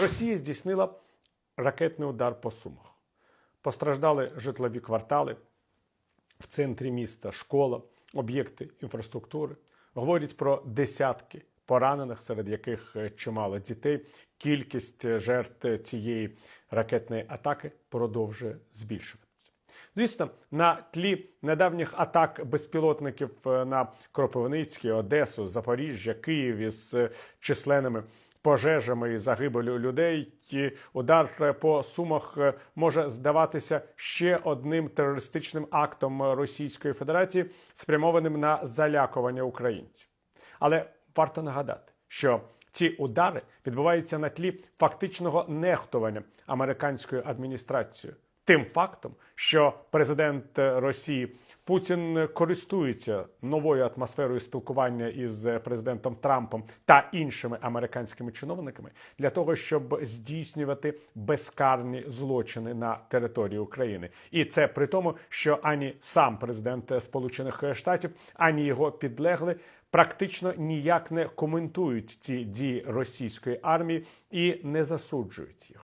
Росія здійснила ракетний удар по Сумах. Постраждали житлові квартали в центрі міста, школа, об'єкти інфраструктури. Говорять про десятки поранених, серед яких е, чимало дітей. Кількість е, жертв цієї ракетної атаки продовжує збільшуватися. Звісно, на тлі недавніх атак безпілотників е, на Кропивницький, Одесу, Запоріжжя, Київ із е, численними пожежами і загибелю людей. ті Удар е, по сумах е, може здаватися ще одним терористичним актом Російської Федерації, спрямованим на залякування українців. Але варто нагадати, що ці удари відбуваються на тлі фактичного нехтування американською адміністрацією. Тим фактом, що президент е, Росії Путін користується новою атмосферою спілкування із президентом Трампом та іншими американськими чиновниками для того, щоб здійснювати безкарні злочини на території України, і це при тому, що ані сам президент Сполучених Штатів, ані його підлегли практично ніяк не коментують ці дії російської армії і не засуджують їх.